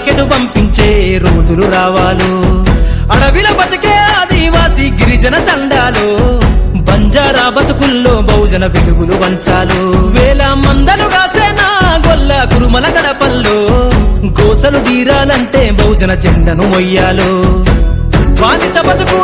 Rocket పంపించే రోజులు రావాలు. అడవిల బతికే ఆదివాసి గిరిజన తండాలు బంజారా బతుకుల్లో బహుజన వెలుగులు వంచాలు. వేల మందలు కాసేనా గొల్ల కురుమల గడపల్లో గోసలు తీరాలంటే బహుజన జెండను మొయ్యాలు. బానిస బతుకు